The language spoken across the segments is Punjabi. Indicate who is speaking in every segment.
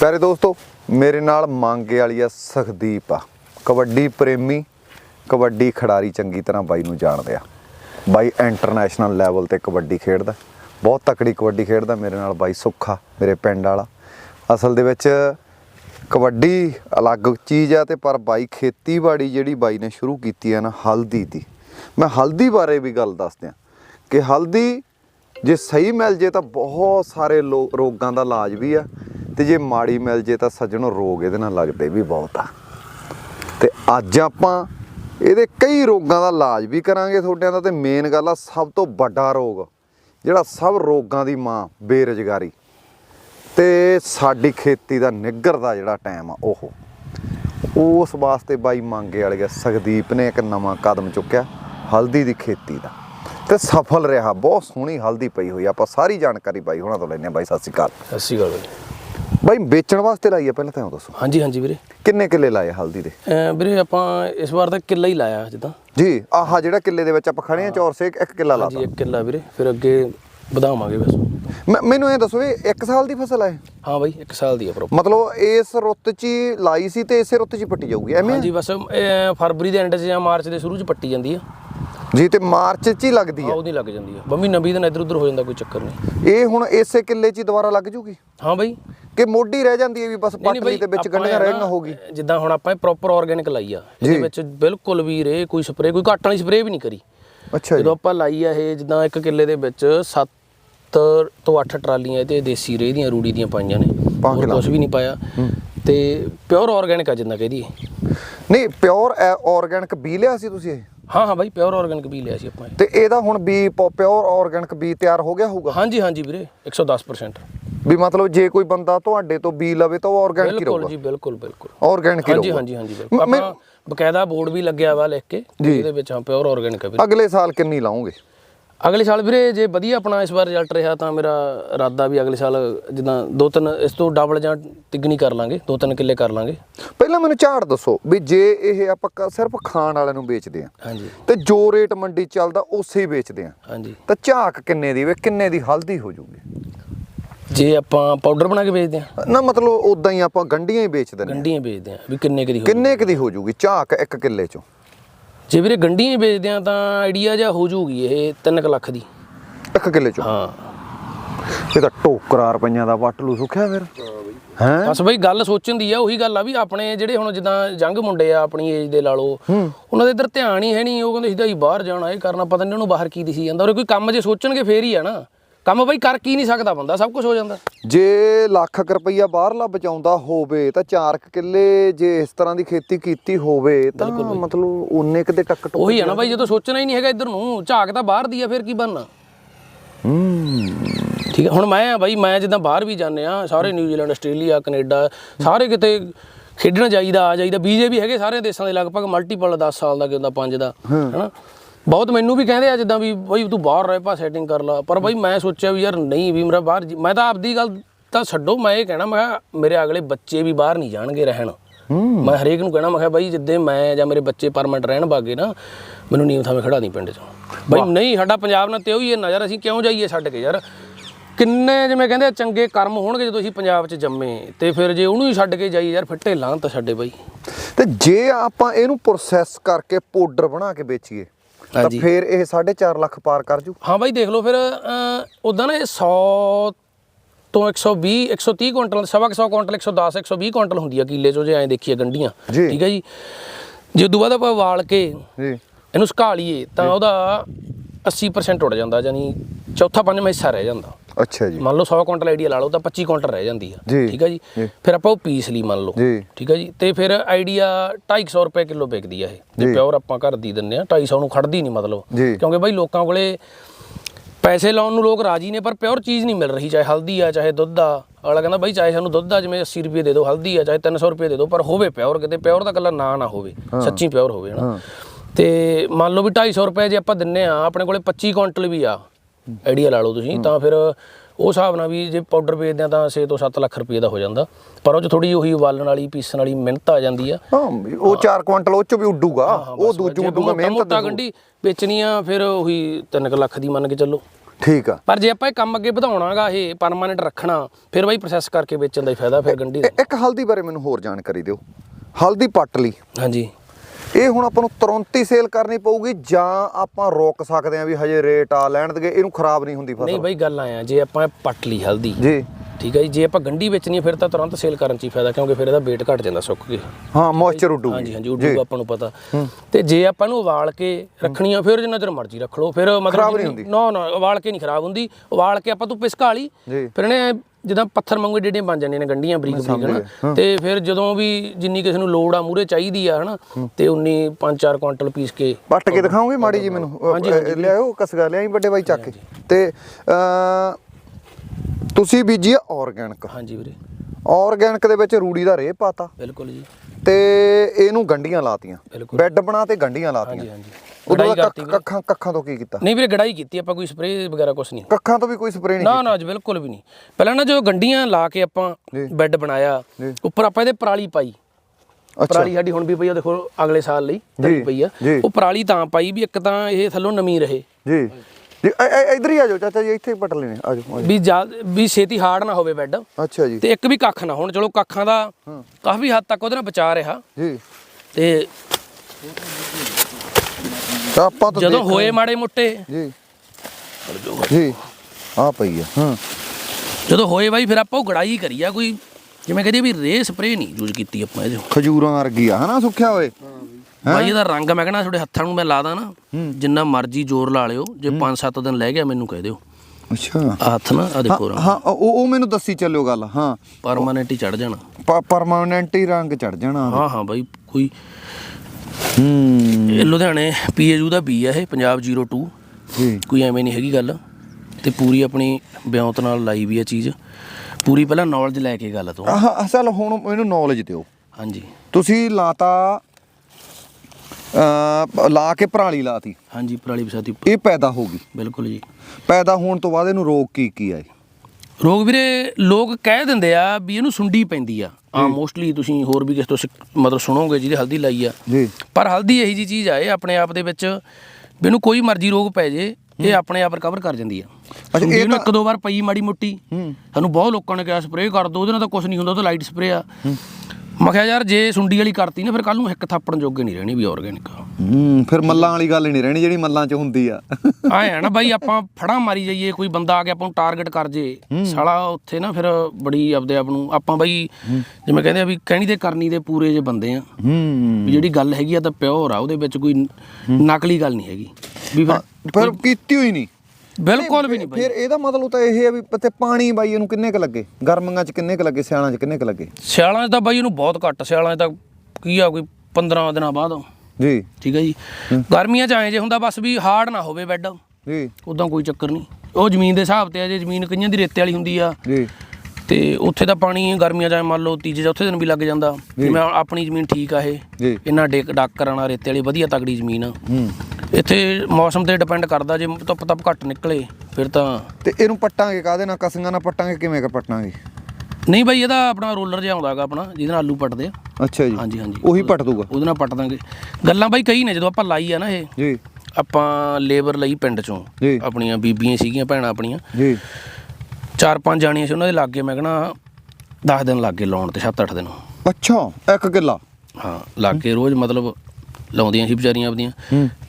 Speaker 1: ਪਿਆਰੇ ਦੋਸਤੋ, ਮੇਰੇ ਨਾਲ ਮੰਗੇ ਵਾਲੀ ਆ ਸਖਦੀਪ ਆ। ਕਬੱਡੀ ਪ੍ਰੇਮੀ, ਕਬੱਡੀ ਖਿਡਾਰੀ ਚੰਗੀ ਤਰ੍ਹਾਂ ਬਾਈ ਨੂੰ ਜਾਣਦੇ ਆ। ਬਾਈ ਇੰਟਰਨੈਸ਼ਨਲ ਲੈਵਲ ਤੇ ਕਬੱਡੀ ਖੇਡਦਾ। ਬਹੁਤ ਤਕੜੀ ਕਬੱਡੀ ਖੇਡਦਾ, ਮੇਰੇ ਨਾਲ ਬਾਈ ਸੁੱਖਾ ਮੇਰੇ ਪਿੰਡ ਵਾਲਾ। ਅਸਲ ਦੇ ਵਿੱਚ ਕਬੱਡੀ ਅਲੱਗ ਚੀਜ਼ ਆ ਤੇ ਪਰ ਬਾਈ ਖੇਤੀਬਾੜੀ ਜਿਹੜੀ ਬਾਈ ਨੇ ਸ਼ੁਰੂ ਕੀਤੀ ਆ ਨਾ, ਹਲਦੀ ਦੀ। ਮੈਂ ਹਲਦੀ ਬਾਰੇ ਵੀ ਗੱਲ ਦੱਸਦਿਆਂ ਕਿ ਹਲਦੀ ਜੇ ਸਹੀ ਮਿਲ ਜੇ ਤਾਂ ਬਹੁਤ ਸਾਰੇ ਲੋ- ਰੋਗਾਂ ਦਾ ਇਲਾਜ ਵੀ ਆ। ਤੇ ਜੇ ਮਾੜੀ ਮਿਲ ਜੇ ਤਾਂ ਸੱਜਣੋ ਰੋਗ ਇਹਦੇ ਨਾਲ ਲੱਗਦੇ ਵੀ ਬਹੁਤ ਆ। ਤੇ ਅੱਜ ਆਪਾਂ ਇਹਦੇ ਕਈ ਰੋਗਾਂ ਦਾ ਇਲਾਜ ਵੀ ਕਰਾਂਗੇ ਤੁਹਾਡਿਆਂ ਦਾ ਤੇ ਮੇਨ ਗੱਲ ਆ ਸਭ ਤੋਂ ਵੱਡਾ ਰੋਗ, ਜਿਹੜਾ ਸਭ ਰੋਗਾਂ ਦੀ ਮਾਂ, ਬੇਰੁਜ਼ਗਾਰੀ। ਤੇ ਸਾਡੀ ਖੇਤੀ ਦਾ ਨਿੱਗਰ ਦਾ ਜਿਹੜਾ ਟਾਈਮ ਆ ਉਹ। ਉਸ ਵਾਸਤੇ ਬਾਈ ਮੰਗੇ ਵਾਲੇ ਸਖਦੀਪ ਨੇ ਇੱਕ ਨਵਾਂ ਕਦਮ ਚੁੱਕਿਆ ਹਲਦੀ ਦੀ ਖੇਤੀ ਦਾ। ਤੇ ਸਫਲ ਰਿਹਾ, ਬਹੁਤ ਸੋਹਣੀ ਹਲਦੀ ਪਈ ਹੋਈ ਆਪਾਂ ਸਾਰੀ ਜਾਣਕਾਰੀ ਬਾਈ ਉਹਨਾਂ ਤੋਂ ਲੈਣੇ ਆ ਬਾਈ, ਸਤਿ ਸ਼੍ਰੀ ਅਕਾਲ।
Speaker 2: ਸਤਿ ਸ਼੍ਰੀ ਅਕਾਲ
Speaker 1: ਬਾਈ ਵੇਚਣ ਵਾਸਤੇ ਲਾਈ ਆ ਪਹਿਲਾਂ ਤਾਂ ਦੱਸੋ।
Speaker 2: ਹਾਂਜੀ ਹਾਂਜੀ ਵੀਰੇ।
Speaker 1: ਕਿੰਨੇ ਕਿੱਲੇ ਲਾਏ ਆ ਹਲਦੀ ਦੇ?
Speaker 2: ਵੀਰੇ ਆਪਾਂ ਇਸ ਵਾਰ ਤਾਂ ਕਿੱਲਾ ਹੀ ਲਾਇਆ ਜਿੱਦਾਂ।
Speaker 1: ਜੀ ਆਹ ਜਿਹੜਾ ਕਿੱਲੇ ਦੇ ਵਿੱਚ ਆਪਾਂ ਖੜੇ ਆ ਚੌਰ ਸੇ ਇੱਕ ਕਿੱਲਾ ਲਾਤਾ
Speaker 2: ਇੱਕ ਕਿੱਲਾ ਵੀਰੇ ਫਿਰ ਅੱਗੇ ਵਧਾਵਾਂਗੇ ਬਸ।
Speaker 1: ਮੈਨੂੰ ਇਹ ਦੱਸੋ ਇਹ ਇੱਕ ਸਾਲ ਦੀ ਫਸਲ ਹੈ
Speaker 2: ਹਾਂ ਬਾਈ ਇੱਕ ਸਾਲ ਦੀ ਆ ਪ੍ਰੋਪ
Speaker 1: ਮਤਲਬ ਇਸ ਰੁੱਤ 'ਚ ਹੀ ਲਾਈ ਸੀ ਤੇ ਇਸੇ ਰੁੱਤ 'ਚ ਪੱਟੀ ਜਾਊਗੀ ਐਵੇਂ?
Speaker 2: ਹਾਂਜੀ ਬਸ ਫਰਵਰੀ ਦੇ ਐਂਡ 'ਚ ਜਾਂ ਮਾਰਚ ਦੇ ਸ਼ੁਰੂ 'ਚ ਪੱਟੀ ਜਾਂਦੀ ਆ।
Speaker 1: ਜੀ ਤੇ ਮਾਰਚ 'ਚ ਹੀ ਲੱਗਦੀ
Speaker 2: ਹੈ। ਉਹਦੀ ਲੱਗ ਜਾਂਦੀ ਆ ਬੰਮੀ ਨਬੀ ਦਿਨ ਇੱਧਰ ਉੱਧਰ ਹੋ ਜਾਂਦਾ ਕੋਈ ਚੱਕਰ ਨਹੀਂ।
Speaker 1: ਇਹ ਹੁਣ ਇਸੇ ਕਿੱਲੇ 'ਚ ਹੀ ਦੁਬਾਰਾ ਲੱਗ ਜੂਗੀ?
Speaker 2: ਹਾਂ ਬਾਈ।
Speaker 1: ਕਿ ਮੋਢੀ ਰਹਿ ਜਾਂਦੀ ਹੈ ਵੀ ਬਸ ਪੱਟਲੀ ਦੇ ਵਿੱਚ ਗੰਢੀਆਂ
Speaker 2: ਨਾ,
Speaker 1: ਰਹਿ ਗਈਆਂ ਹੋਗੀ
Speaker 2: ਜਿੱਦਾਂ ਹੁਣ ਆਪਾਂ ਪ੍ਰੋਪਰ ਆਰਗੈਨਿਕ ਲਾਈ ਆ ਇਹਦੇ। ਵਿੱਚ ਬਿਲਕੁਲ ਵੀ ਰੇ ਕੋਈ ਸਪਰੇ ਕੋਈ ਘੱਟ ਵਾਲੀ ਸਪਰੇ ਵੀ ਨਹੀਂ ਕਰੀ।
Speaker 1: ਅੱਛਾ ਜੀ।
Speaker 2: ਜਦੋਂ ਆਪਾਂ ਲਾਈ ਆ ਇਹ ਜਿੱਦਾਂ ਇੱਕ ਕਿੱਲੇ ਦੇ ਵਿੱਚ 7 ਤੋਂ 8 ਟਰਾਲੀਆਂ ਇਹਦੇ ਦੇਸੀ ਰੇਹ ਦੀਆਂ ਰੂੜੀ ਦੀਆਂ ਪਾਈਆਂ ਨੇ। ਕੁਝ ਵੀ ਨਹੀਂ ਪਾਇਆ। ਤੇ ਪਿਓਰ ਆਰਗੈਨਿਕ ਆ ਜਿੰਨਾ ਕਹਦੀ
Speaker 1: ਨਹੀਂ ਪਿਓਰ ਆਰਗੈਨਿਕ ਬੀ ਲਿਆ ਸੀ ਤੁਸੀਂ ਇਹ?
Speaker 2: ਹਾਂ ਹਾਂ ਬਾਈ ਪਿਓਰ ਆਰਗੈਨਿਕ ਵੀ ਲਿਆ ਸੀ ਆਪਾਂ ਇਹ।
Speaker 1: ਤੇ ਇਹਦਾ ਹੁਣ ਬੀ ਪਿਓਰ ਆਰਗੈਨਿਕ ਬੀ ਤਿਆਰ ਹੋ ਗਿਆ ਹੋਊਗਾ?
Speaker 2: ਹਾਂਜੀ ਹਾਂਜੀ ਵੀਰੇ 110%
Speaker 1: ਵੀ ਮਤਲਬ ਜੇ ਕੋਈ ਬੰਦਾ ਤੁਹਾਡੇ ਤੋਂ ਬੀ ਲਵੇ ਤਾਂ ਉਹ ਆਰਗੈਨਿਕ ਹੀ
Speaker 2: ਬਿਲਕੁਲ
Speaker 1: ਰਹੂਗਾ।
Speaker 2: ਜੀ ਬਿਲਕੁਲ ਬਿਲਕੁਲ।
Speaker 1: ਆਰਗੈਨਿਕ ਹੀ
Speaker 2: ਹਾਂਜੀ
Speaker 1: ਰਹੂਗਾ।
Speaker 2: ਹਾਂਜੀ ਹਾਂਜੀ ਬਿਲਕੁਲ। ਆਪਾਂ ਬਕਾਇਦਾ ਬੋਰਡ ਵੀ ਲੱਗਿਆ ਵਾ ਲਿਖ ਕੇ
Speaker 1: ਜੀ।
Speaker 2: ਇਹਦੇ ਵਿੱਚ ਹਾਂ ਪਿਓਰ ਆਰਗੈਨਿਕ ਵੀਰੇ।
Speaker 1: ਅਗਲੇ ਸਾਲ ਕਿੰਨੀ ਲਾਉਂਗੇ?
Speaker 2: ਅਗਲੇ ਸਾਲ ਵੀਰੇ ਜੇ ਵਧੀਆ ਆਪਣਾ ਇਸ ਵਾਰ ਰਿਜ਼ਲਟ ਰਿਹਾ ਤਾਂ ਮੇਰਾ ਇਰਾਦਾ ਵੀ ਅਗਲੇ ਸਾਲ ਜਿੱਦਾਂ ਦੋ ਤਿੰਨ ਇਸ ਤੋਂ ਡਬਲ ਜਾਂ ਤਿੱਗਣੀ ਕਰ ਲਾਂਗੇ ਦੋ ਤਿੰਨ ਕਿੱਲੇ ਕਰ ਲਾਂਗੇ।
Speaker 1: ਪਹਿਲਾਂ ਮੈਨੂੰ ਝਾੜ ਦੱਸੋ ਵੀ ਜੇ ਇਹ ਆਪਾਂ ਸਿਰਫ ਖਾਣ ਵਾਲਿਆਂ ਨੂੰ ਵੇਚਦੇ ਆ
Speaker 2: ਹਾਂਜੀ।
Speaker 1: ਤੇ ਜੋ ਰੇਟ ਮੰਡੀ ਚੱਲਦਾ ਉਸੇ ਹੀ ਵੇਚਦੇ ਆ
Speaker 2: ਹਾਂਜੀ।
Speaker 1: ਤਾਂ ਝਾਕ ਕਿੰਨੇ ਦੀ ਵੇ ਕਿੰਨੇ ਦੀ ਹਲਦੀ ਹੋ ਜੂਗੀ?
Speaker 2: ਜੇ ਆਪਾਂ ਪਾਊਡਰ ਬਣਾ ਕੇ ਵੇਚਦੇ ਆ
Speaker 1: ਨਾ ਮਤਲਬ ਉਦਾਂ ਹੀ ਆਪਾਂ ਗੰਡੀਆਂ ਹੀ ਵੇਚਦੇ ਨੇ
Speaker 2: ਗੰਡੀਆਂ ਵੇਚਦੇ ਆ ਵੀ ਕਿੰਨੇ ਕੁ ਦੀ ਹੋ
Speaker 1: ਕਿੰਨੇ ਕੁ ਦੀ ਹੋ ਜੂਗੀ? ਝਾਕ ਇੱਕ ਕਿੱਲੇ 'ਚੋਂ।
Speaker 2: ਜੇ ਵੀਰੇ ਗੰਡੀਆਂ ਹੀ ਵੇਚਦੇ ਆ ਤਾਂ ਆਈਡੀਆ ਜਾਂ ਹੋ ਜਾਊਗੀ ਇਹ 3 ਲੱਖ ਦੀ।
Speaker 1: ਇੱਕ ਕਿੱਲੇ 'ਚੋਂ?
Speaker 2: ਹਾਂ।
Speaker 1: ਇਹ ਤਾਂ ਟੋਕਰਾ ਰੁਪਈਆਂ ਦਾ ਵੱਟ ਲੂ ਸੁੱਖਿਆ ਫਿਰ। ਹੈ?
Speaker 2: ਬਸ ਬਈ ਗੱਲ ਸੋਚਣ ਦੀ ਆ ਉਹੀ ਗੱਲ ਆ ਵੀ ਆਪਣੇ ਜਿਹੜੇ ਹੁਣ ਜਿੱਦਾਂ ਜੰਗ ਮੁੰਡੇ ਆ ਆਪਣੀ ਏਜ ਦੇ ਲਾ ਲਓ ਉਹਨਾਂ ਦੇ ਇੱਧਰ ਧਿਆਨ ਹੀ ਹੈ ਨਹੀਂ ਉਹ ਕਹਿੰਦੇ ਸਿੱਧਾ ਹੀ ਬਾਹਰ ਜਾਣਾ ਇਹ ਕਰਨਾ ਪਤਾ ਨਹੀਂ ਉਹਨੂੰ ਬਾਹਰ ਕੀ ਦਿਸੀ ਜਾਂਦਾ ਔਰ ਕੋਈ ਕੰਮ ਜੇ ਸੋਚਣਗੇ ਫੇਰ ਹੀ ਆ ਨਾ। ਕੰਮ ਬਈ ਕਰ ਕੀ ਨਹੀਂ ਸਕਦਾ ਬੰਦਾ ਸਭ ਕੁਝ ਹੋ ਜਾਂਦਾ।
Speaker 1: ਜੇ ਲੱਖ ਰੁਪਈਆ ਬਾਹਰਲਾ ਬਚਾਉਂਦਾ ਹੋਵੇ ਤਾਂ 4 ਕਿੱਲੇ ਜੇ ਇਸ ਤਰ੍ਹਾਂ ਦੀ ਖੇਤੀ ਕੀਤੀ ਹੋਵੇ ਤਾਂ ਮਤਲਬ ਉਹਨੇ ਕਿਤੇ ਟੱਕ ਟੁੱਕ
Speaker 2: ਉਹੀ ਆ ਨਾ ਬਾਈ ਜਦੋਂ ਸੋਚਣਾ ਹੀ ਨਹੀਂ ਹੈਗਾ ਇੱਧਰ ਨੂੰ ਝਾਕ ਤਾਂ ਬਾਹਰ ਦੀ ਆ ਫੇਰ ਕੀ ਬਣਨਾ?
Speaker 1: ਹੂੰ।
Speaker 2: ਠੀਕ ਹੈ ਹੁਣ ਮੈਂ ਆ ਬਾਈ ਮੈਂ ਜਿੱਦਾਂ ਬਾਹਰ ਵੀ ਜਾਂਦੇ ਆ ਸਾਰੇ ਨਿਊਜ਼ੀਲੈਂਡ ਆਸਟ੍ਰੇਲੀਆ ਕੈਨੇਡਾ ਸਾਰੇ ਕਿਤੇ ਖੇਡਣ ਜਾਈਦਾ ਆ ਜਾਈਦਾ ਬੀਜੇ ਵੀ ਹੈਗੇ ਸਾਰੇ ਦੇਸ਼ਾਂ ਦੇ ਲਗਭਗ ਮਲਟੀਪਲ 10 ਸਾਲ ਦਾ ਕਿੰਦਾ 5 ਦਾ ਹਨਾ? ਬਹੁਤ ਮੈਨੂੰ ਵੀ ਕਹਿੰਦੇ ਆ ਜਿੱਦਾਂ ਵੀ ਬਈ ਤੂੰ ਬਾਹਰ ਰਹਿ ਪਾ ਸੈਟਿੰਗ ਕਰ ਲਾ। ਪਰ ਬਈ ਮੈਂ ਸੋਚਿਆ ਵੀ ਯਾਰ ਨਹੀਂ ਵੀ ਮੇਰਾ ਬਾਹਰ ਮੈਂ ਤਾਂ ਆਪਦੀ ਗੱਲ ਤਾਂ ਛੱਡੋ ਮੈਂ ਇਹ ਕਹਿਣਾ ਮੈਂ ਮੇਰੇ ਅਗਲੇ ਬੱਚੇ ਵੀ ਬਾਹਰ ਨਹੀਂ ਜਾਣਗੇ ਰਹਿਣ। ਮੈਂ ਹਰੇਕ ਨੂੰ ਕਹਿਣਾ ਮੈਂ ਕਿਹਾ ਬਾਈ ਜਿੱਦੇ ਮੈਂ ਜਾਂ ਮੇਰੇ ਬੱਚੇ ਪਰਮਨੈਂਟ ਰਹਿਣ ਬਾਗੇ ਨਾ ਮੈਨੂੰ ਨੀਂਦ ਥਾਵੇਂ ਖੜਾ ਨਹੀਂ ਪਿੰਡ 'ਚ। ਬਈ ਨਹੀਂ ਸਾਡਾ ਪੰਜਾਬ ਨਾਲ ਤੇ ਉਹੀ ਹੈ ਨਾ ਯਾਰ ਅਸੀਂ ਕਿਉਂ ਜਾਈਏ ਛੱਡ ਕੇ ਯਾਰ? ਕਿੰਨੇ ਜਿਵੇਂ ਕਹਿੰਦੇ ਚੰਗੇ ਕਰਮ ਹੋਣਗੇ ਜਦੋਂ ਅਸੀਂ ਪੰਜਾਬ 'ਚ ਜੰਮੇ ਤੇ ਫਿਰ ਜੇ ਉਹਨੂੰ ਹੀ ਛੱਡ ਕੇ ਜਾਈਏ ਯਾਰ ਫਿੱਟੇ ਲਾਂ ਤਾਂ ਛੱਡੇ ਬਾਈ।
Speaker 1: ਤੇ ਜੇ ਆਪਾਂ ਇਹਨੂੰ ਪ੍ਰੋਸੈਸ ਕਰਕੇ ਪਾਊਡਰ ਬਣਾ ਕੇ ਵੇਚੀਏ ਤਾਂ। ਫਿਰ ਇਹ 4.5 ਲੱਖ ਪਾਰ ਕਰ ਜੂ।
Speaker 2: ਹਾਂ ਬਾਈ ਦੇਖ ਲਓ ਫਿਰ ਉਦਾਂ ਨਾ ਇਹ 100 ਤੋਂ 120 130 ਕੁਇੰਟਲ ਸਵਾ ਕੁ ਸੌ ਕੁਇੰਟਲ 110 120 ਕੁਇੰਟਲ ਹੁੰਦੀ ਆ ਕਿੱਲੇ 'ਚੋਂ ਜੇ ਐਂ ਦੇਖੀਏ ਗੰਡੀਆਂ। ਠੀਕ ਹੈ ਜੀ? ਜੇ ਉਦੋਂ ਬਾਅਦ ਆਪਾਂ ਵਾਲ ਕੇ
Speaker 1: ਜੀ।
Speaker 2: ਇਹਨੂੰ ਸੁਕਾ ਲਈਏ ਤਾਂ ਉਹਦਾ 80% ਉੱਡ ਜਾਂਦਾ ਯਾਨੀ ਚੌਥਾ ਪੰਜਵਾਂ ਹਿੱਸਾ ਰਹਿ ਜਾਂਦਾ।
Speaker 1: ਅੱਛਾ ਜੀ।
Speaker 2: ਮੰਨ ਲਓ 100 ਕੁਇੰਟਲ ਆਈਡੀਆ ਲਾ ਲਓ ਤਾਂ 25 ਕੁਇੰਟਲ ਰਹਿ ਜਾਂਦੀ ਆ। ਠੀਕ ਹੈ ਜੀ। ਫਿਰ ਆਪਾਂ ਉਹ ਪੀਸ ਲਈ ਮੰਨ ਲਓ। ਠੀਕ ਹੈ ਜੀ? ਤੇ ਫਿਰ ਆਈਡੀਆ 250 ਰੁਪਏ ਕਿਲੋ ਵਿਕਦੀ ਆ ਇਹ।
Speaker 1: ਜੀ।
Speaker 2: ਪਿਓਰ ਆਪਾਂ ਘਰ ਦੀ ਦਿੰਨੇ ਆ 250 ਨੂੰ ਖੜਦੀ ਨਹੀਂ ਮਤਲਬ। ਕਿਉਂਕਿ ਬਾਈ ਲੋਕਾਂ ਕੋਲੇ ਪੈਸੇ ਲਾਉਣ ਨੂੰ ਲੋਕ ਰਾਜੀ ਨੇ ਪਰ ਪਿਓਰ ਚੀਜ਼ ਨਹੀਂ ਮਿਲ ਰਹੀ ਚਾਹੇ ਹਲਦੀ ਆ ਚਾਹੇ ਦੁੱਧ ਆ। ਅਗਲਾ ਕਹਿੰਦਾ ਬਾਈ ਚਾਹੇ ਸਾਨੂੰ ਦੁੱਧ ਆ ਜਿਵੇਂ 80 ਰੁਪਏ ਦੇ ਦਿਓ ਹਲਦੀ ਆ ਚਾਹੇ 300 ਰੁਪਏ ਦੇ ਦਿਓ ਪਰ ਹੋਵੇ ਪਿਓਰ ਕਿਤੇ ਪਿਓਰ ਦਾ ਕੱਲਾ ਨਾਂ ਨਾ ਹੋਵੇ। ਸੱਚੀ ਪਿਓਰ ਹੋਵੇ ਹਨਾ। ਤੇ ਮੰਨ ਲਓ ਵੀ 250 ਰੁਪਏ ਜੇ ਆਪਾਂ ਦਿੰਨੇ ਆ ਆਪਣੇ ਕੋਲੇ 25 ਕੁਇੰਟਲ ਵੀ ਆ ਆਈਡੀਆ ਲਾ ਲਓ ਤੁਸੀਂ ਤਾਂ ਫਿਰ ਉਹ ਹਿਸਾਬ ਨਾਲ ਵੀ ਜੇ ਪਾਊਡਰ ਵੇਚਦੇ ਆ ਤਾਂ 6 ਤੋਂ 7 ਲੱਖ ਰੁਪਏ ਦਾ ਹੋ ਜਾਂਦਾ। ਪਰ ਉਹ ਚ ਥੋੜੀ ਉਹੀ ਉਬਾਲਣ ਵਾਲੀ ਪੀਸਣ ਵਾਲੀ ਮਿਹਨਤ ਆ ਜਾਂਦੀ ਆ।
Speaker 1: ਹਾਂ ਉਹ 4 ਕੁਇੰਟਲ ਉਹ ਚੋਂ ਵੀ ਉੱਡੂਗਾ। ਉਹ ਦੂਜੂ ਉੱਡੂਗਾ ਮਿਹਨਤ
Speaker 2: ਮੋਟਾ ਗੰਢੀ ਵੇਚਣੀ ਆ ਫਿਰ ਉਹੀ 3 ਲੱਖ ਦੀ ਮੰਨ ਕੇ ਚੱਲੋ।
Speaker 1: ਠੀਕ ਆ।
Speaker 2: ਪਰ ਜੇ ਆਪਾਂ ਇਹ ਕੰਮ ਅੱਗੇ ਵਧਾਉਣਾਗਾ ਇਹ ਪਰਮਾਨੈਂਟ ਰੱਖਣਾ ਫਿਰ ਬਾਈ ਪ੍ਰੋਸੈਸ ਕਰਕੇ ਵੇਚਣ ਦਾ ਹੀ ਫਾਇਦਾ ਫਿਰ ਗੰਢੀ ਦਾ।
Speaker 1: ਇੱਕ ਹਲਦੀ ਬਾਰੇ ਮੈਨੂੰ ਹੋਰ ਜਾਣਕਾਰੀ ਦਿਓ। ਹਲਦੀ ਪੱਟ ਲਈ।
Speaker 2: ਹਾਂਜੀ।
Speaker 1: ਇਹ ਹੁਣ ਆਪਾਂ ਨੂੰ ਤੁਰੰਤ ਹੀ ਸੇਲ ਕਰਨੀ ਪਊਗੀ ਜਾਂ ਆਪਾਂ ਰੋਕ ਸਕਦੇ ਆ ਵੀ ਹਜੇ ਰੇਟ ਆ ਲੈਣ ਦੇ ਇਹਨੂੰ ਖਰਾਬ ਨਹੀਂ ਹੁੰਦੀ
Speaker 2: ਨਹੀਂ
Speaker 1: ਫਸਲ।
Speaker 2: ਬਾਈ ਗੱਲ ਆਇਆ ਜੇ ਆਪਾਂ ਪੱਟ ਲਈ ਹਲਦੀ
Speaker 1: ਜੀ।
Speaker 2: ਠੀਕ ਹੈ ਜੀ ਜੇ ਆਪਾਂ ਗੰਢੀ ਵੇਚਣੀ ਹੈ ਫਿਰ ਤਾਂ ਤੁਰੰਤ ਸੇਲ ਕਰਨ ਚ ਹੀ ਫਾਇਦਾ ਕਿਉਂਕਿ ਫਿਰ ਇਹਦਾ weight ਘਟ ਜਾਂਦਾ ਸੁੱਕ ਕੇ।
Speaker 1: ਹਾਂ ਮੋਇਸਚਰ ਉੱਡੂਗੀ।
Speaker 2: ਹਾਂਜੀ ਹਾਂਜੀ ਉਡੂਗਾ ਆਪਾਂ ਨੂੰ ਪਤਾ। ਤੇ ਜੇ ਆਪਾਂ ਨੂੰ ਉਬਾਲ ਕੇ ਰੱਖਣੀ ਆ ਫਿਰ ਜਿੰਨਾ ਚਿਰ ਮਰਜ਼ੀ ਰੱਖ ਲਓ ਫਿਰ ਮਤਲਬ
Speaker 1: ਨਹੀਂ
Speaker 2: ਨਾ ਨਾ ਉਬਾਲ ਕੇ ਨਹੀਂ ਖਰਾਬ ਹੁੰਦੀ ਉਬਾਲ ਕੇ ਆਪਾਂ ਤੂੰ ਪਿਸਕਾ ਲਈ। ਫਿਰ ਇਹਨੇ ਜਿੱਦਾਂ ਪੱਥਰ ਵਾਂਗੂ ਡੇਡੇ ਬਣ ਜਾਂਦੇ ਨੇ ਗੰਢੀਆਂ ਬਰੀਕ ਬਰੀਕ ਹਨਾ? ਤੇ ਫਿਰ ਜਦੋਂ ਵੀ ਜਿੰਨੀ ਕਿਸੇ ਨੂੰ ਲੋੜ ਆ ਮੂਰੇ ਚਾਹੀਦੀ ਆ ਹਨਾ? ਤੇ ਉਨੀ 5-4 ਕੁਇੰਟਲ ਪੀਸ ਕੇ
Speaker 1: ਪੱਟ ਕੇ ਦਿਖਾਓਗੇ ਮਾੜੀ ਜੀ ਮੈਨੂੰ। ਲਿਆਓ ਕਸਗਾ ਲਿਆਈ ਵੱਡੇ ਬਾਈ ਚੱਕ ਕੇ। ਤੇ ਅ, ਤੁਸੀਂ ਬੀਜੀ ਆਰਗੈਨਿਕ
Speaker 2: ਹਾਂਜੀ ਵੀਰੇ।
Speaker 1: ਆਰਗੈਨਿਕ ਦੇ ਵਿੱਚ ਰੂੜੀ ਦਾ ਰੇਹ ਪਾਤਾ।
Speaker 2: ਬਿਲਕੁਲ ਜੀ।
Speaker 1: ਤੇ ਇਹਨੂੰ ਗੰਡੀਆਂ ਲਾਤੀਆਂ। ਬੈੱਡ ਬਣਾ ਤੇ ਗੰਡੀਆਂ ਲਾਤੀਆਂ।
Speaker 2: ਹਾਂਜੀ। ਗੜਾਈ ਕਰਤੀ
Speaker 1: ਕੱਖ- ਕੱਖਾਂ ਕੱਖਾਂ ਤੋਂ ਕੀ ਕੀਤਾ?
Speaker 2: ਨਹੀਂ ਵੀਰੇ ਗੜਾਈ ਕੀਤੀ ਆਪਾਂ ਕੋਈ ਸਪਰੇਅ ਵਗੈਰਾ ਕੁਝ ਨਹੀਂ।
Speaker 1: ਕੱਖਾਂ ਤੋਂ ਵੀ ਕੋਈ ਸਪਰੇਅ ਨਹੀਂ
Speaker 2: ਨਾ ਨਾ ਜੀ ਬਿਲਕੁਲ ਵੀ ਨਹੀਂ। ਪਹਿਲਾਂ ਨਾ ਜੋ ਗੰਡੀਆਂ ਲਾ ਕੇ ਆਪਾਂ ਬੈੱਡ ਬਣਾਇਆ ਉੱਪਰ ਆਪਾਂ ਇਹਦੇ ਪਰਾਲੀ ਪਾਈ। ਪਰਾਲੀ ਸਾਡੀ ਹੁਣ ਵੀ ਪਈ ਆ ਦੇਖੋ ਅਗਲੇ ਸਾਲ ਲਈ ਧਰੀ ਪਈ ਆ। ਉਹ ਪਰਾਲੀ ਤਾਂ ਪਾਈ ਵੀ ਇੱਕ ਤਾਂ ਇਹ ਥੱਲੋਂ ਨਮੀ ਰਹੇ।
Speaker 1: ਜੀ। ਇੱਧਰ ਹੀ ਆ ਜਾਓ ਚਾਚਾ ਜੀ ਇੱਥੇ ਪਟ ਲੈਣੇ ਆ। ਜਾਓ
Speaker 2: ਵੀ ਵੀ ਛੇਤੀ ਹਾਰਡ ਨਾ ਹੋਵੇ ਬੈੱਡ।
Speaker 1: ਅੱਛਾ ਜੀ।
Speaker 2: ਤੇ ਇੱਕ ਵੀ ਕੱਖ ਨਾ ਹੁਣ। ਚਲੋ ਕੱਖਾਂ ਦਾ ਕਾਫੀ ਹੱਦ ਤੱਕ ਉਹਦੇ ਨਾਲ ਬਚਾ ਰਿਹਾ।
Speaker 1: ਜੀ।
Speaker 2: ਤਾਂ
Speaker 1: ਆਪਾਂ ਤਾਂ
Speaker 2: ਜਦੋਂ
Speaker 1: ਦੇਖ-
Speaker 2: ਹੋਏ ਮਾੜੇ ਮੋਟੇ।
Speaker 1: ਜੀ। ਜੀ। ਆ ਪਈ ਆ ਹਾਂ।
Speaker 2: ਜਦੋਂ ਹੋਏ ਬਾਈ ਫਿਰ ਆਪਾਂ ਉਹ ਗੜਾਈ ਕਰੀ ਆ ਕੋਈ। ਜਿਵੇਂ ਕਹਦੇ ਵੀ ਰੇ ਸਪਰੇਅ ਨਹੀਂ ਯੂਜ਼ ਕੀਤੀ ਆਪਾਂ ਇਹਦੇ।
Speaker 1: ਖਜੂਰਾਂ ਵਰਗੀ ਆ ਹਨਾ ਸੁੱਖਿਆ ਹੋਏ
Speaker 2: ਬਾਈ। ਇਹਦਾ ਰੰਗ ਮੈਂ ਕਹਿੰਦਾ ਤੁਹਾਡੇ ਹੱਥਾਂ ਨੂੰ ਮੈਂ ਲਾ ਦਾਂ ਨਾ। ਜਿੰਨਾ ਮਰਜ਼ੀ ਜ਼ੋਰ ਲਾ ਲਿਓ ਜੇ 5-7 ਦਿਨ ਲੈ ਗਿਆ ਮੈਨੂੰ ਕਹਿ ਦਿਓ।
Speaker 1: ਅੱਛਾ।
Speaker 2: ਹੱਥ ਨਾ ਆ ਦੇਖੋ ਰੰਗ।
Speaker 1: ਹਾਂ ਉਹ ਉਹ ਮੈਨੂੰ ਦੱਸੀ ਚੱਲਿਓ ਗੱਲ ਹਾਂ।
Speaker 2: ਪਰਮਾਨੈਂਟ ਹੀ ਚੜ ਜਾਣਾ।
Speaker 1: ਪਰਮਾਨੈਂਟ ਹੀ ਰੰਗ ਚੜ ਜਾਣਾ।
Speaker 2: ਹਾਂ ਹਾਂ ਬਾਈ ਕੋਈ
Speaker 1: ਹੂੰ।
Speaker 2: ਲੁਧਿਆਣੇ ਪੀਏਯੂ ਦਾ ਬੀ ਆ ਇਹ ਪੰਜਾਬ 02
Speaker 1: ਜੀ।
Speaker 2: ਕੋਈ ਐਵੇਂ ਨਹੀਂ ਹੈਗੀ ਗੱਲ। ਤੇ ਪੂਰੀ ਆਪਣੀ ਬਿਉਂਤ ਨਾਲ ਲਾਈ ਵੀ ਆ ਚੀਜ਼। ਪੂਰੀ ਪਹਿਲਾਂ ਨੌਲੇਜ ਲੈ ਕੇ ਗੱਲ ਤੋਂ।
Speaker 1: ਆਹ ਅਸਲ ਹੁਣ ਮੈਨੂੰ ਨੌਲੇਜ ਦਿਓ।
Speaker 2: ਹਾਂਜੀ।
Speaker 1: ਤੁਸੀਂ ਲਾਤਾ ਲਾ ਕੇ ਪਰਾਲੀ ਲਾਤੀ।
Speaker 2: ਹਾਂਜੀ ਪਰਾਲੀ ਬਸਾਤੀ
Speaker 1: ਇਹ ਪੈਦਾ ਹੋ ਗਈ।
Speaker 2: ਬਿਲਕੁਲ ਜੀ।
Speaker 1: ਪੈਦਾ ਹੋਣ ਤੋਂ ਬਾਅਦ ਇਹਨੂੰ ਰੋਗ ਕੀ ਕੀ ਆਏ
Speaker 2: ਰੋਗ ਵੀਰੇ ਲੋਕ ਕਹਿ ਦਿੰਦੇ ਆ ਵੀ ਇਹਨੂੰ ਸੁੰਡੀ ਪੈਂਦੀ ਆ। ਆ ਮੋਸਟਲੀ ਤੁਸੀਂ ਹੋਰ ਵੀ ਕਿਸੇ ਤੋਂ ਮਤਲਬ ਸੁਣੋਗੇ ਜਿਹਦੇ ਹਲਦੀ ਲਾਈ ਆ।
Speaker 1: ਜੀ।
Speaker 2: ਪਰ ਹਲਦੀ ਇਹੀ ਜੀ ਚੀਜ਼ ਆ ਇਹ ਆਪਣੇ ਆਪ ਦੇ ਵਿੱਚ ਇਹਨੂੰ ਕੋਈ ਮਰਜ਼ੀ ਰੋਗ ਪੈ ਜੇ ਇਹ ਆਪਣੇ ਆਪ ਰਿਕਵਰ ਕਰ ਜਾਂਦੀ ਆ।
Speaker 1: ਅੱਛਾ, ਇਹ ਤਾਂ-
Speaker 2: ਇੱਕ ਦੋ ਵਾਰ ਪਈ ਮਾੜੀ ਮੋਟੀ। ਸਾਨੂੰ ਬਹੁਤ ਲੋਕਾਂ ਨੇ ਕਿਹਾ ਸਪਰੇਅ ਕਰ ਦੋ ਉਹਦੇ ਨਾਲ ਤਾਂ ਕੁਝ ਨਹੀਂ ਹੁੰਦਾ ਉਹ ਤਾਂ ਲਾਈਟ ਸਪਰੇਅ ਆ। ਮੈਂ ਕਿਹਾ ਯਾਰ ਜੇ ਸੁੰਡੀ ਵਾਲੀ ਕਰਤੀ ਨਾ ਫਿਰ ਕੱਲ ਨੂੰ ਇੱਕ ਥਾਪਣ ਜੋਗੇ ਨਹੀਂ ਰਹਿਣੀ ਵੀ ਆਰਗੈਨਿਕ
Speaker 1: ਹੂੰ ਫਿਰ ਮੱਲਾਂ ਵਾਲੀ ਗੱਲ ਨਹੀਂ ਰਹਿਣੀ ਜਿਹੜੀ ਮੱਲਾਂ 'ਚ ਹੁੰਦੀ ਆ।
Speaker 2: ਆਏ ਆ ਨਾ ਬਾਈ ਆਪਾਂ ਫੜਾ ਮਾਰੀ ਜਾਈਏ ਕੋਈ ਬੰਦਾ ਆ ਕੇ ਆਪਾਂ ਨੂੰ ਟਾਰਗੇਟ ਕਰ ਜੇ। ਸਾਲਾ ਉੱਥੇ ਨਾ ਫਿਰ ਬੜੀ ਆਪਦੇ ਆਪ ਨੂੰ ਆਪਾਂ ਬਾਈ ਜਿਵੇਂ ਕਹਿੰਦੇ ਆ ਵੀ ਕਹਿਣੀ ਤੇ ਕਰਨੀ ਦੇ ਪੂਰੇ ਜੇ ਬੰਦੇ ਆ।
Speaker 1: ਹੂੰ।
Speaker 2: ਜਿਹੜੀ ਗੱਲ ਹੈਗੀ ਆ ਤਾਂ ਪਿਓਰ ਆ ਉਹਦੇ ਵਿੱਚ ਕੋਈ ਨਕਲੀ ਗੱਲ ਨਹੀਂ ਹੈਗੀ। ਵੀ ਫਿਰ
Speaker 1: ਪਰ ਕੀਤੀ ਹੋਈ ਨਹੀਂ।
Speaker 2: ਬਿਲਕੁਲ ਵੀ ਨਹੀਂ ਬਾਈ
Speaker 1: ਫਿਰ ਇਹਦਾ ਮਤਲਬ ਤਾਂ ਇਹ ਹੈ ਵੀ ਤੇ ਪਾਣੀ ਬਾਈ ਇਹਨੂੰ ਕਿੰਨੇ ਕ ਲੱਗੇ? ਗਰਮੀਆਂ 'ਚ ਕਿੰਨੇ ਕ ਲੱਗੇ? ਸਿਆਲਾਂ 'ਚ ਕਿੰਨੇ ਕ ਲੱਗੇ?
Speaker 2: ਸਿਆਲਾਂ 'ਚ ਤਾਂ ਬਾਈ ਇਹਨੂੰ ਬਹੁਤ ਘੱਟ ਸਿਆਲਾਂ 'ਚ ਤਾਂ ਕੀ ਆ ਕੋਈ 15 ਦਿਨਾਂ ਬਾਅਦ।
Speaker 1: ਜੀ।
Speaker 2: ਠੀਕ ਹੈ ਜੀ। ਗਰਮੀਆਂ 'ਚ ਐਂ ਜੇ ਹੁੰਦਾ ਬਸ ਵੀ ਹਾਰਡ ਨਾ ਹੋਵੇ ਬੈੱਡ।
Speaker 1: ਜੀ।
Speaker 2: ਉਦਾਂ ਕੋਈ ਚੱਕਰ ਨਹੀਂ। ਉਹ ਜ਼ਮੀਨ ਦੇ ਹਿਸਾਬ ਤੇ ਆ ਜੇ ਜ਼ਮੀਨ ਕਈਆਂ ਦੀ ਰੇਤੇ ਵਾਲੀ ਹੁੰਦੀ ਆ।
Speaker 1: ਜੀ।
Speaker 2: ਤੇ ਉੱਥੇ ਤਾਂ ਪਾਣੀ ਗਰਮੀਆਂ 'ਚ ਐਂ ਮੰਨ ਲਓ ਤੀਜੇ ਚੌਥੇ ਦਿਨ ਵੀ ਲੱਗ ਜਾਂਦਾ। ਜਿਵੇਂ ਆਪਣੀ ਜ਼ਮੀਨ ਠੀਕ ਆ ਇਹ।
Speaker 1: ਜੀ।
Speaker 2: ਇੰਨਾ ਡੇਕ ਡੱਕ ਕਰਾਣਾ ਰੇਤੇ ਵਾਲੀ ਵਧੀਆ ਤਗੜੀ ਜ਼ਮੀਨ ਆ।
Speaker 1: ਹੂੰ।
Speaker 2: ਇੱਥੇ ਮੌਸਮ ਤੇ ਡਿਪੈਂਡ ਕਰਦਾ ਜੇ ਧੁੱਪ ਧੱਪ ਘੱਟ ਨਿਕਲੇ ਫਿਰ ਤਾਂ
Speaker 1: ਤੇ ਇਹਨੂੰ ਪੱਟਾਂਗੇ ਕਾਦੇ ਨਾਲ ਕਸੀਆਂ ਨਾਲ ਪੱਟਾਂਗੇ ਕਿਵੇਂ ਕ ਪੱਟਾਂਗੇ?
Speaker 2: ਨਹੀਂ ਬਾਈ ਇਹਦਾ ਆਪਣਾ ਰੋਲਰ ਜਿਹਾ ਆਉਂਦਾਗਾ ਆਪਣਾ ਜਿਹਦੇ ਨਾਲ ਆਲੂ ਪੱਟਦੇ ਆ।
Speaker 1: ਅੱਛਾ ਜੀ।
Speaker 2: ਹਾਂਜੀ ਹਾਂਜੀ।
Speaker 1: ਉਹੀ ਪੱਟ ਦੂਗਾ?
Speaker 2: ਉਹਦੇ ਨਾਲ ਪੱਟ ਦਾਂਗੇ। ਗੱਲਾਂ ਬਾਈ ਕਈ ਨੇ ਜਦੋਂ ਆਪਾਂ ਲਾਈ ਆ ਨਾ ਇਹ
Speaker 1: ਜੀ।
Speaker 2: ਆਪਾਂ ਲੇਬਰ ਲਈ ਪਿੰਡ ਚੋਂ ਆਪਣੀਆਂ ਬੀਬੀਆਂ ਸੀਗੀਆਂ ਭੈਣਾਂ ਆਪਣੀਆਂ।
Speaker 1: ਜੀ।
Speaker 2: ਚਾਰ ਪੰਜ ਜਾਣੀਆਂ ਸੀ ਉਹਨਾਂ ਦੇ ਲਾਗੇ ਮੈਂ ਕਹਣਾ 10 ਦਿਨ ਲੱਗੇ ਲਾਉਣ ਤੇ 7-8 ਦਿਨ।
Speaker 1: ਅੱਛਾ ਇੱਕ ਕਿੱਲਾ?
Speaker 2: ਹਾਂ ਲਾਗੇ ਰੋਜ਼ ਮਤਲਬ ਲਾਉਂਦੀਆਂ ਸੀ ਵਿਚਾਰੀਆਂ ਆਪਦੀਆਂ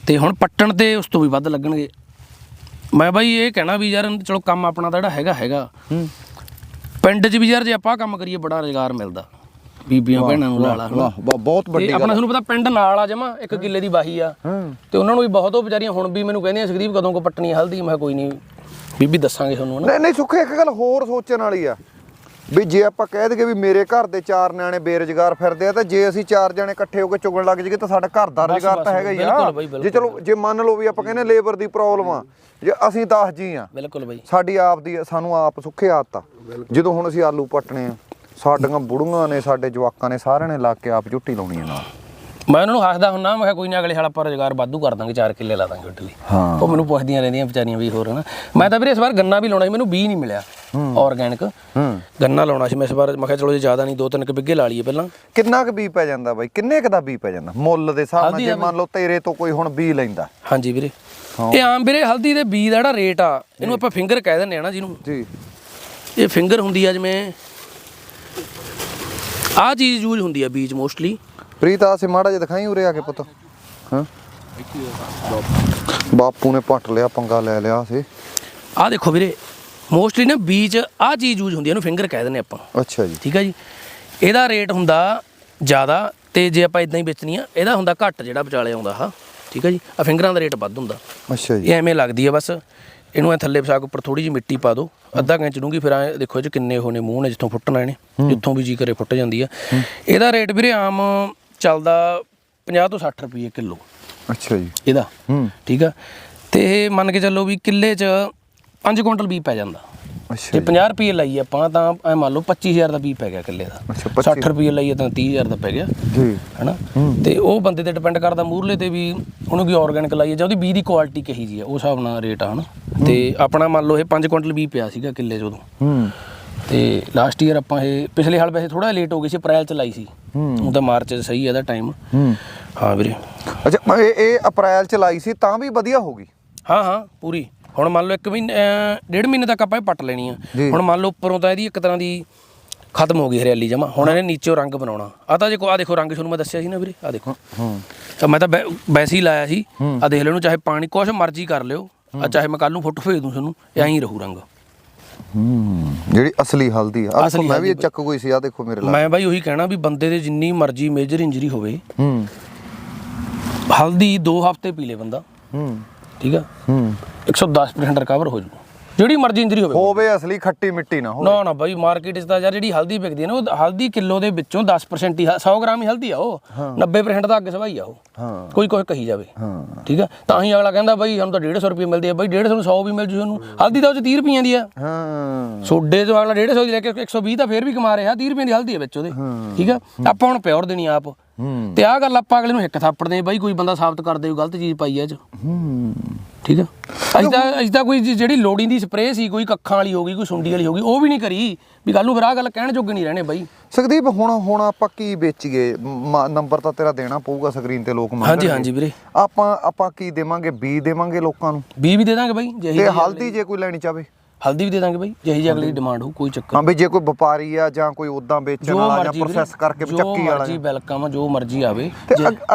Speaker 2: ਤੇ ਹੁਣ ਪੱਟਣ ਤੇ ਉਸ ਤੋਂ ਵੀ ਵੱਧ ਲੱਗਣਗੇ। ਮੈਂ ਬਾਈ ਇਹ ਕਹਿਣਾ ਵੀ ਯਾਰ ਚਲੋ ਕੰਮ ਆਪਣਾ ਤਾਂ ਜਿਹੜਾ ਹੈਗਾ ਹੈਗਾ। ਪਿੰਡ 'ਚ ਵੀ ਯਾਰ ਜੇ ਆਪਾਂ ਕੰਮ ਕਰੀਏ ਬੜਾ ਰੁਜ਼ਗਾਰ ਮਿਲਦਾ। ਬੀਬੀਆਂ ਭੈਣਾਂ ਨੂੰ ਲਾਲਾ
Speaker 1: ਵਾਹ ਬਹੁਤ ਵੱਡੀ
Speaker 2: ਤੇ ਆਪਣਾ ਤੁਹਾਨੂੰ ਪਤਾ ਪਿੰਡ ਨਾਲ ਆ ਜਮਾ ਇੱਕ ਕਿੱਲੇ ਦੀ ਵਾਹੀ ਆ। ਤੇ ਉਹਨਾਂ ਨੂੰ ਵੀ ਬਹੁਤ ਉਹ ਵਿਚਾਰੀਆਂ ਹੁਣ ਵੀ ਮੈਨੂੰ ਕਹਿੰਦੀਆਂ ਸੁਖਦੀਪ ਕਦੋਂ ਕੋ ਪੱਟਣੀ ਹਲਦੀ? ਮੈਂ ਕੋਈ ਨਹੀਂ ਬੀਬੀ ਦੱਸਾਂਗੇ ਤੁਹਾਨੂੰ ਹਨਾ?
Speaker 1: ਨਹੀਂ ਨਹੀਂ ਸੁੱਖੇ ਇੱਕ ਗੱਲ ਹੋਰ ਸੋਚਣ ਵਾਲੀ ਆ। ਵੀ ਜੇ ਆਪਾਂ ਕਹਿ ਦਈਏ ਵੀ ਮੇਰੇ ਘਰ ਦੇ ਚਾਰ ਨਿਆਣੇ ਬੇਰੁਜ਼ਗਾਰ ਫਿਰਦੇ ਆ ਤਾਂ ਜੇ ਅਸੀਂ ਚਾਰ ਜਣੇ ਇਕੱਠੇ ਹੋ ਕੇ ਚੁਗਣ ਲੱਗ ਜਾਈਏ ਤਾਂ ਸਾਡਾ ਘਰ ਦਾ ਰੁਜ਼ਗਾਰ ਤਾਂ ਹੈਗਾ ਹੀ ਆ। ਜੇ ਚਲੋ ਜੇ ਮੰਨ ਲਓ ਵੀ ਆਪਾਂ ਕਹਿੰਦੇ ਲੇਬਰ ਦੀ ਪ੍ਰੋਬਲਮ ਆ ਜੇ ਅਸੀਂ 10 ਜੀ ਆ
Speaker 2: ਬਿਲਕੁਲ ਬਾਈ।
Speaker 1: ਸਾਡੀ ਆਪ ਦੀ ਸਾਨੂੰ ਆਪ ਸੁੱਖੇ ਆਦਤ ਆ। ਜਦੋਂ ਹੁਣ ਅਸੀਂ ਆਲੂ ਪੱਟਣੇ ਆ ਸਾਡੀਆਂ ਬੁੜੀਆਂ ਨੇ ਸਾਡੇ ਜਵਾਕਾਂ ਨੇ ਸਾਰਿਆਂ ਨੇ ਲਾ ਕੇ ਆਪ ਝੁੱਟੀ ਲਾਉਣੀ ਆ ਨਾਲ।
Speaker 2: ਮੈਂ ਉਹਨਾਂ ਨੂੰ ਹੱਸਦਾ ਹੁੰਨਾ ਮੈਂ ਕਿਹਾ ਕੋਈ ਨਾ ਅਗਲੇ ਸਾਲ ਆਪਾਂ ਰੁਜ਼ਗਾਰ ਵਾਧੂ ਕਰ ਦਾਂਗੇ 4 ਕਿੱਲੇ ਲਾ ਦਾਂਗੇ
Speaker 1: ਹਾਂ।
Speaker 2: ਉਹ ਮੈਨੂੰ ਪੁੱਛਦੀਆਂ ਰਹਿੰਦੀਆਂ ਵਿਚਾਰੀਆਂ ਵੀ ਹੋਰ ਹਨਾ। ਮੈਂ ਤਾਂ ਵੀਰੇ ਇਸ ਵਾਰ ਗੰਨਾ ਵੀ ਲਾਉਣਾ ਸੀ ਮੈਨੂੰ ਬੀ ਨਹੀਂ ਮਿਲਿਆ। ਆਰਗੈਨਿਕ
Speaker 1: ਹੂੰ।
Speaker 2: ਗੰਨਾ ਲਾਉਣਾ ਸੀ ਮੈਂ ਇਸ ਵਾਰ ਮੈਂ ਕਿਹਾ ਚਲੋ ਜੇ ਜ਼ਿਆਦਾ ਨਹੀਂ ਦੋ ਤਿੰਨ ਕੁ ਬਿੱਗੇ ਲਾ ਲਈਏ ਪਹਿਲਾਂ।
Speaker 1: ਕਿੰਨਾ ਕੁ ਬੀ ਪੈ ਜਾਂਦਾ ਬਾਈ? ਕਿੰਨੇ ਕੁ ਦਾ ਬੀ ਪੈ ਜਾਂਦਾ? ਮੁੱਲ ਦੇ ਹਿਸਾਬ ਨਾਲ ਜੇ ਮੰਨ ਲਓ ਤੇਰੇ ਤੋਂ ਕੋਈ ਹੁਣ ਬੀ ਲੈਂਦਾ।
Speaker 2: ਹਾਂਜੀ ਵੀਰੇ। ਇਹ ਆਮ ਵੀਰੇ ਹਲਦੀ ਦੇ ਬੀਜ ਦਾ ਜਿਹੜਾ ਰੇਟ ਆ ਇਹਨੂੰ ਆਪਾਂ ਫਿੰਗਰ ਕਹਿ ਦਿੰਦੇ ਆ ਨਾ ਜਿਹਨੂੰ।
Speaker 1: ਜੀ।
Speaker 2: ਇਹ ਫਿੰਗਰ ਹੁੰਦੀ ਆ ਜਿਵੇਂ ਆਹ ਚੀਜ਼ ਯੂਜ਼ ਹੁੰਦੀ ਆ ਬੀਜ ਮੋਸਟਲੀ
Speaker 1: ਪ੍ਰੀਤ ਆ ਸੇ ਮਾੜਾ ਜਿਹਾ ਦਿਖਾਈ ਉਰੇ ਆ ਕੇ ਪੁੱਤ। ਹਾਂ? ਬਾਪੂ ਨੇ ਪੱਟ ਲਿਆ ਪੰਗਾ ਲੈ ਲਿਆ ਸੀ।
Speaker 2: ਆਹ ਦੇਖੋ ਵੀਰੇ ਮੋਸਟਲੀ ਨਾ ਬੀਜ ਆਹ ਚੀਜ਼ ਯੂਜ਼ ਹੁੰਦੀ ਆ ਇਹਨੂੰ ਫਿੰਗਰ ਕਹਿ ਦਿੰਦੇ ਆਪਾਂ।
Speaker 1: ਅੱਛਾ ਜੀ।
Speaker 2: ਠੀਕ ਆ ਜੀ? ਇਹਦਾ ਰੇਟ ਹੁੰਦਾ ਜ਼ਿਆਦਾ ਤੇ ਜੇ ਆਪਾਂ ਇਦਾਂ ਹੀ ਵੇਚਣੀ ਆ ਇਹਦਾ ਹੁੰਦਾ ਘੱਟ ਜਿਹੜਾ ਵਿਚਾਲੇ ਆਉਂਦਾ ਆ ਠੀਕ ਆ ਜੀ? ਆ ਫਿੰਗਰਾਂ ਦਾ ਰੇਟ ਵੱਧ ਹੁੰਦਾ।
Speaker 1: ਅੱਛਾ ਜੀ।
Speaker 2: ਇਹ ਐਵੇਂ ਲੱਗਦੀ ਆ ਬਸ। ਇਹਨੂੰ ਐ ਥੱਲੇ ਵਸਾ ਕੇ ਉੱਪਰ ਥੋੜੀ ਜਿਹੀ ਮਿੱਟੀ ਪਾ ਦਿਓ। ਅੱਧਾ ਇੰਚ ਡੂੰਗੀ ਫਿਰ ਐ ਦੇਖੋ ਇਹ 'ਚ ਕਿੰਨੇ ਹੋਣੇ ਮੂੰਹ ਨੇ ਜਿੱਥੋਂ ਫੁੱਟਣਾ ਇਹਨੇ ਜਿੱਥੋਂ ਵੀ ਜੀ ਕਰੇ ਫੁੱਟ ਜਾਂਦੀ ਆ। ਇਹਦਾ ਰੇਟ ਵੀਰੇ ਆਮ ਚੱਲਦਾ 50 ਤੋਂ 60 ਰੁਪਏ ਕਿਲੋ।
Speaker 1: ਅੱਛਾ ਜੀ।
Speaker 2: ਇਹਦਾ।
Speaker 1: ਹੂੰ।
Speaker 2: ਠੀਕ ਆ? ਤੇ ਮੰਨ ਕੇ ਚੱਲੋ ਵੀ ਕਿੱਲੇ 'ਚ 5 ਕੁਇੰਟਲ ਬੀ ਪੈ ਜਾਂਦਾ।
Speaker 1: ਅੱਛਾ
Speaker 2: ਜੇ
Speaker 1: ਜੀ।
Speaker 2: 50 ਰੁਪਏ ਲਈ ਆਪਾਂ ਤਾਂ ਐ ਮੰਨ ਲਓ 25000 ਦਾ ਬੀ ਪੈ ਗਿਆ ਕਿੱਲੇ ਦਾ।
Speaker 1: ਅੱਛਾ
Speaker 2: 60 ਰੁਪਏ ਲਈਏ ਤਾਂ 30000 ਦਾ ਪੈ ਗਿਆ।
Speaker 1: ਜੀ।
Speaker 2: ਹੈਨਾ? ਤੇ ਉਹ ਬੰਦੇ ਤੇ ਡਿਪੈਂਡ ਕਰਦਾ ਮੂਰਲੇ ਤੇ ਵੀ ਉਹਨੂੰ ਕੀ ਆਰਗੈਨਿਕ ਲਾਈਏ ਜਾਂ ਉਹਦੀ ਬੀ ਦੀ ਕੁਆਲਿਟੀ ਕਹੀ ਜੀ ਆ ਉਸ ਹਿਸਾਬ ਨਾਲ ਰੇਟ ਆ ਹਨਾ? ਤੇ ਆਪਣਾ ਮੰਨ ਲਓ ਇਹ 5 ਕੁਇੰਟਲ ਬੀ ਪਿਆ ਸੀਗਾ ਕਿੱਲੇ 'ਚ ਉਦੋਂ।
Speaker 1: ਹੂੰ।
Speaker 2: ਤੇ ਲਾਸਟ ਈਅਰ ਆਪਾਂ ਇਹ ਪਿਛਲੇ ਸਾਲ ਵੈਸੇ ਥੋੜਾ ਲੇਟ ਹੋ ਗਏ ਸੀ ਅਪ੍ਰੈਲ ਚ ਲਾਈ ਸੀ। ਹੁਣ ਤਾਂ ਮਾਰਚ ਚ ਸਹੀ ਹੈ ਇਹਦਾ ਟਾਈਮ
Speaker 1: ਹੂੰ।
Speaker 2: ਹਾਂ ਵੀਰੇ।
Speaker 1: ਅੱਛਾ ਇਹ ਇਹ ਅਪ੍ਰੈਲ ਚ ਲਾਈ ਸੀ ਤਾਂ ਵੀ ਵਧੀਆ ਹੋ ਗਈ।
Speaker 2: ਹਾਂ ਹਾਂ ਪੂਰੀ। ਹੁਣ ਮੰਨ ਲਓ ਇੱਕ ਮਹੀਨੇ ਡੇਢ ਮਹੀਨੇ ਤੱਕ ਆਪਾਂ ਇਹ ਪੱਟ ਲੈਣੀ ਆ। ਹੁਣ ਮੰਨ ਲਓ ਉੱਪਰੋਂ ਤਾਂ ਇਹਦੀ ਇੱਕ ਤਰ੍ਹਾਂ ਦੀ ਖਤਮ ਹੋ ਗਈ ਹਰਿਆਲੀ ਜਮਾ। ਹੁਣ ਇਹਨੇ ਨੀਚੇੋਂ ਰੰਗ ਬਣਾਉਣਾ। ਆ ਤਾਂ ਦੇਖੋ ਆ ਦੇਖੋ ਰੰਗ ਤੁਹਾਨੂੰ ਮੈਂ ਦੱਸਿਆ ਸੀ ਨਾ ਵੀਰੇ ਆ ਦੇਖੋ।
Speaker 1: ਹੂੰ।
Speaker 2: ਤਾਂ ਮੈਂ ਤਾਂ ਵੈਸੇ ਹੀ ਲਾਇਆ ਸੀ। ਆ ਦੇਖ ਇਹਨੂੰ ਚਾਹੇ ਪਾਣੀ ਕੁਛ ਮਰਜ਼ੀ ਕਰ ਲਿਓ ਆ ਚਾਹੇ ਮੈਂ ਕੱਲ ਨੂੰ ਫੋਟੋ ਭੇਜ ਦੂੰ ਤੁਹਾਨੂੰ ਐਂ ਹੀ ਰਹੂ ਰੰਗ।
Speaker 1: ਹੂੰ। ਜਿਹੜੀ ਅਸਲੀ ਹਲਦੀ ਆ।
Speaker 2: ਅਸਲੀ
Speaker 1: ਮੈਂ ਵੀ। ਚੱਕ ਕੋਈ ਸੀ ਆ ਦੇਖੋ ਮੇਰੇ ਨਾਲ
Speaker 2: ਮੈਂ ਬਾਈ ਉਹੀ ਕਹਿਣਾ ਵੀ ਬੰਦੇ ਦੇ ਜਿੰਨੀ ਮਰਜ਼ੀ ਮੇਜਰ ਇੰਜਰੀ ਹੋਵੇ
Speaker 1: ਹੂੰ।
Speaker 2: ਹਲਦੀ 2 ਹਫ਼ਤੇ ਪੀ ਲੇ ਬੰਦਾ।
Speaker 1: ਹੂੰ।
Speaker 2: ਠੀਕ ਆ?
Speaker 1: ਹੂੰ
Speaker 2: 110% ਰਿਕਵਰ ਹੋ ਜੂ ਜਿਹੜੀ ਮਰਜ਼ੀ ਇੰਜਰੀ ਹੋਵੇ।
Speaker 1: ਹੋਵੇ ਅਸਲੀ ਖੱਟੀ ਮਿੱਟੀ ਨਾ ਹੋਵੇ।
Speaker 2: ਨਾ ਨਾ ਬਾਈ ਮਾਰਕੀਟ 'ਚ ਤਾਂ ਯਾਰ ਜਿਹੜੀ ਹਲਦੀ ਵਿਕਦੀ ਹੈ ਨਾ ਉਹ ਹਲਦੀ ਕਿਲੋ ਦੇ ਵਿੱਚੋਂ 10% ਹੀ 100 ਗ੍ਰਾਮ ਹੀ ਹਲਦੀ ਆ ਉਹ। 90% ਤਾਂ ਅੱਗ ਸਵਾਈ ਆ ਉਹ।
Speaker 1: ਹਾਂ।
Speaker 2: ਕੋਈ ਕੁਝ ਕਹੀ ਜਾਵੇ।
Speaker 1: ਹਾਂ।
Speaker 2: ਠੀਕ ਆ? ਤਾਂ ਹੀ ਅਗਲਾ ਕਹਿੰਦਾ ਬਾਈ ਸਾਨੂੰ ਤਾਂ 150 ਰੁਪਏ ਮਿਲਦੇ ਆ। ਬਾਈ 150 ਨੂੰ 100 ਵੀ ਮਿਲ ਜੂ ਤੁਹਾਨੂੰ ਹਲਦੀ ਤਾਂ ਉਹ 'ਚ 30 ਰੁਪਈਆਂ ਦੀ ਆ।
Speaker 1: ਹਾਂ।
Speaker 2: ਸੋਡੇ ਤੋਂ ਅਗਲਾ 150 ਦੀ ਲੈ ਕੇ 120 ਤਾਂ ਫੇਰ ਵੀ ਕਮਾ ਰਿਹਾ। 30 ਰੁਪਏ ਦੀ ਹਲਦੀ ਹੈ ਵਿੱਚ ਉਹਦੇ। ਠੀਕ ਆ? ਆਪਾਂ ਹੁਣ ਪਿਓਰ ਦੇਣੀ ਆਪ। ਤੇ ਆਹ ਗੱਲ ਆਪਾਂ ਅਗਲੇ ਨੂੰ ਇੱਕ ਥਾਪੜਦੇ ਆ ਬਾਈ ਕੋਈ ਬੰਦਾ ਸਾਬਤ ਕਰ ਦੇ ਗਲਤ ਚੀਜ਼ ਪਾਈ ਇਹ 'ਚ।
Speaker 1: ਹੂੰ।
Speaker 2: ਠੀਕ ਆ? ਅਸੀਂ ਤਾਂ ਅਸੀਂ ਤਾਂ ਕੋਈ ਜਿ- ਜਿਹੜੀ ਲੋੜੀ ਦੀ ਸਪਰੇਅ ਸੀ ਕੋਈ ਕੱਖਾਂ ਵਾਲੀ ਹੋ ਗਈ ਕੋਈ ਸੁੰਡੀ ਵਾਲੀ ਹੋ ਗਈ ਉਹ ਵੀ ਨਹੀਂ ਕਰੀ। ਵੀ ਕੱਲ ਨੂੰ ਫਿਰ ਆਹ ਗੱਲ ਕਹਿਣ ਜੋਗੇ ਨਹੀਂ ਰਹਿਣੇ ਬਾਈ।
Speaker 1: ਸੁਖਦੀਪ ਹੁਣ ਹੁਣ ਆਪਾਂ ਕੀ ਵੇਚੀਏ? ਨੰਬਰ ਤਾਂ ਤੇਰਾ ਦੇਣਾ ਪਊਗਾ ਸਕਰੀਨ ਤੇ ਲੋਕ ਮੰਗਣਗੇ।
Speaker 2: ਹਾਂਜੀ ਹਾਂਜੀ ਵੀਰੇ।
Speaker 1: ਆਪਾਂ ਆਪਾਂ ਕੀ ਦੇਵਾਂਗੇ? ਬੀ ਦੇਵਾਂਗੇ ਲੋਕਾਂ ਨੂੰ?
Speaker 2: ਬੀ ਵੀ ਦੇ ਦਾਂਗੇ ਬਾਈ ਜਿਹੀ
Speaker 1: ਤੇ ਹਲਦੀ ਜੇ ਕੋਈ ਲੈਣੀ ਚਾਵੇ।
Speaker 2: ਹਲਦੀ ਵੀ ਦੇ ਦਾਂਗੇ ਬਾਈ ਜਿਹੀ ਜਿਹੀ ਅਗਲੀ ਦੀ ਡਿਮਾਂਡ ਹੋ ਕੋਈ ਚੱਕਰ
Speaker 1: ਹਾਂ ਵੀ ਜੇ ਕੋਈ ਵਪਾਰੀ ਆ ਜਾਂ ਕੋਈ ਉਦਾਂ ਵੇਚਣ ਵਾਲਾ ਜਾਂ ਪ੍ਰੋਸੈਸ ਕਰਕੇ
Speaker 2: ਜੋ
Speaker 1: ਚੱਕੀ ਵਾਲਾ
Speaker 2: ਮਰਜ਼ੀ ਵੈਲਕਮ ਜੋ ਮਰਜ਼ੀ ਆਵੇ